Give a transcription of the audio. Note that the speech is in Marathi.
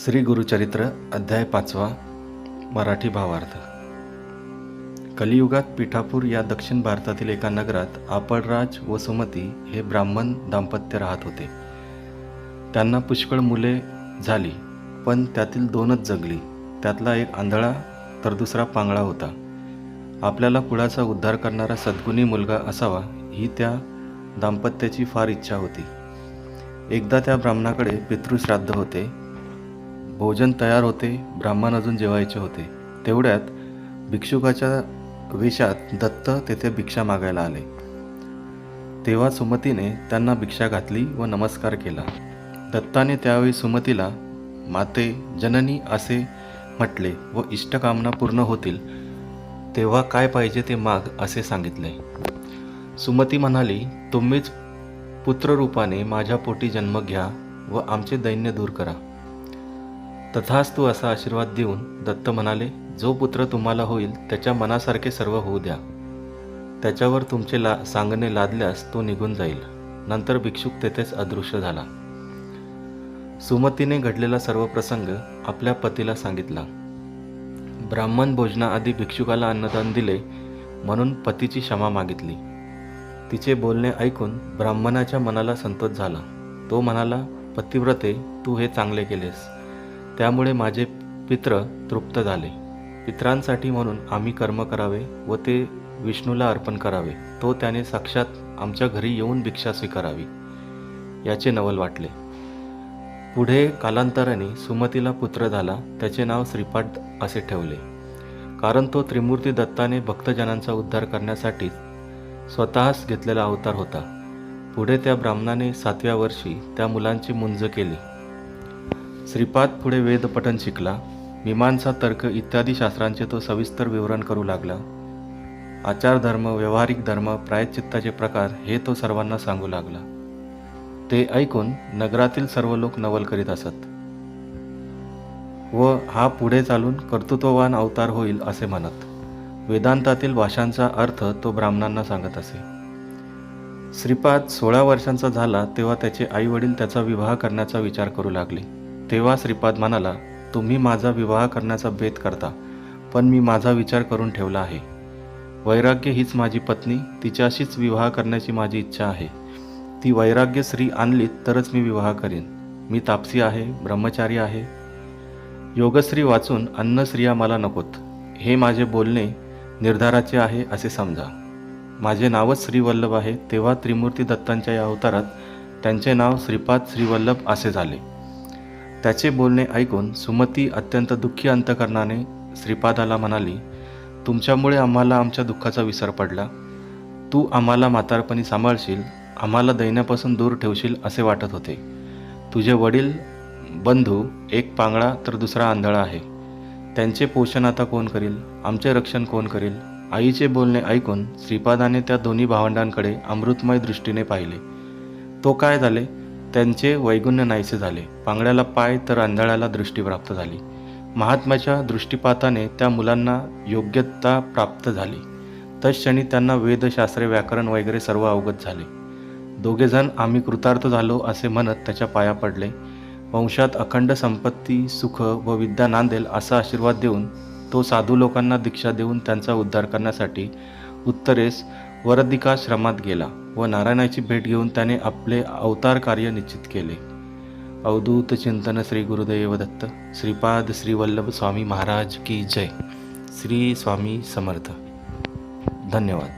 श्री गुरुचरित्र अध्याय पाचवा मराठी भावार्थ. कलियुगात पिठापूर या दक्षिण भारतातील एका नगरात आपळराज व सुमती हे ब्राह्मण दाम्पत्य राहत होते. त्यांना पुष्कळ मुले झाली पण त्यातील दोनच जगली. त्यातला एक आंधळा तर दुसरा पांगळा होता. आपल्याला कुळाचा उद्धार करणारा सद्गुणी मुलगा असावा ही त्या दाम्पत्याची फार इच्छा होती. एकदा त्या ब्राह्मणाकडे पितृश्राद्ध होते भोजन तयार होते ब्राह्मण अजून जेवायचे होते. तेवढ्यात भिक्षुकाच्या वेशात दत्त तेथे भिक्षा मागायला आले. तेव्हा सुमतीने त्यांना भिक्षा घातली व नमस्कार केला. दत्ताने त्यावेळी सुमतीला माते जननी असे म्हटले व इष्टकामना पूर्ण होतील तेव्हा काय पाहिजे ते माग असे सांगितले. सुमती म्हणाली तुम्हीच पुत्ररूपाने माझ्या पोटी जन्म घ्या व आमचे दैन्य दूर करा. तथास्तु असा आशीर्वाद देऊन दत्त म्हणाले जो पुत्र तुम्हाला होईल त्याच्या मनासारखे सर्व होऊ द्या. त्याच्यावर तुमचे ला सांगणे लादल्यास तो निघून जाईल. नंतर भिक्षुक तेथेच अदृश्य झाला. सुमतीने घडलेला सर्व प्रसंग आपल्या पतीला सांगितला. ब्राह्मण भोजनाआधी भिक्षुकाला अन्नदान दिले म्हणून पतीची क्षमा मागितली. तिचे बोलणे ऐकून ब्राह्मणाच्या मनाला संतोष झाला. तो म्हणाला पतिव्रते तू हे चांगले केलेस. त्यामुळे माझे पित्र तृप्त झाले. पित्रांसाठी म्हणून आम्ही कर्म करावे व ते विष्णूला अर्पण करावे. तो त्याने साक्षात आमच्या घरी येऊन भिक्षा स्वीकारावी याचे नवल वाटले. पुढे कालांतराने सुमतीला पुत्र झाला त्याचे नाव श्रीपाद असे ठेवले. कारण तो त्रिमूर्ती दत्ताने भक्तजनांचा उद्धार करण्यासाठी स्वतःच घेतलेला अवतार होता. पुढे त्या ब्राह्मणाने सातव्या वर्षी त्या मुलांची मुंज केली. श्रीपाद पुढे वेदपठन शिकला. मीमांसा तर्क इत्यादी शास्त्रांचे तो सविस्तर विवरण करू लागला. आचारधर्म व्यवहारिक व्यावहारिक धर्म प्रायश्चित्ताचे प्रकार हे तो सर्वांना सांगू लागला. ते ऐकून नगरातील सर्व लोक नवल करीत असत. व हा पुढे चालून कर्तृत्ववान अवतार होईल असे म्हणत. वेदांतातील भाषांचा अर्थ तो ब्राह्मणांना सांगत असे. श्रीपाद सोळा वर्षांचा झाला तेव्हा त्याचे आईवडील त्याचा विवाह करण्याचा विचार करू लागले. तेव्हा श्रीपाद म्हणाला तुम्ही माझा विवाह करण्याचा बेत करता पण मी माझा विचार करून ठेवला आहे. वैराग्य हीच माझी पत्नी तिच्याशीच विवाह करण्याची माझी इच्छा आहे. ती वैराग्य स्त्री आणलीत तरच मी विवाह करीन. मी तापसी आहे ब्रह्मचारी आहे. योगश्री वाचून अन्न स्त्रिया मला नकोत. हे माझे बोलणे निर्धाराचे आहे असे समजा. माझे नावच श्रीवल्लभ आहे. तेव्हा त्रिमूर्ती दत्तांच्या या अवतारात त्यांचे नाव श्रीपाद श्रीवल्लभ असे झाले. त्याचे बोलणे ऐकून सुमती अत्यंत दुःखी अंतकरणाने श्रीपादाला म्हणाली तुमच्यामुळे आम्हाला आमच्या दुःखाचा विसर पडला. तू आम्हाला म्हातारपणी सांभाळशील आम्हाला दैन्यापासून दूर ठेवशील असे वाटत होते. तुझे वडील बंधू एक पांगळा तर दुसरा आंधळा आहे. त्यांचे पोषण आता कोण करील? आमचे रक्षण कोण करील? आईचे बोलणे ऐकून श्रीपादाने त्या दोन्ही भावंडांकडे अमृतमय दृष्टीने पाहिले. तो काय झाले? त्यांचे वैगुण्य नाहीसे झाले. पांगड्याला पाय तर आंधळ्याला दृष्टी प्राप्त झाली. महात्म्याच्या दृष्टीपाताने त्या मुलांना योग्यता प्राप्त झाली. तत्क्षणी त्यांना वेदशास्त्रे व्याकरण वगैरे सर्व अवगत झाले. दोघेजण आम्ही कृतार्थ झालो असे म्हणत त्याच्या पाया पडले. वंशात अखंड संपत्ती सुख व विद्या नांदेल असा आशीर्वाद देऊन तो साधू लोकांना दीक्षा देऊन त्यांचा उद्धार करण्यासाठी उत्तरेस वरदिकाश्रमात गेला. व नारायणाची भेट घेऊन त्याने आपले अवतार कार्य निश्चित केले. अवधूत चिंतन श्री गुरुदेव दत्त श्रीपाद श्रीवल्लभ स्वामी महाराज की जय. श्री स्वामी समर्थ. धन्यवाद.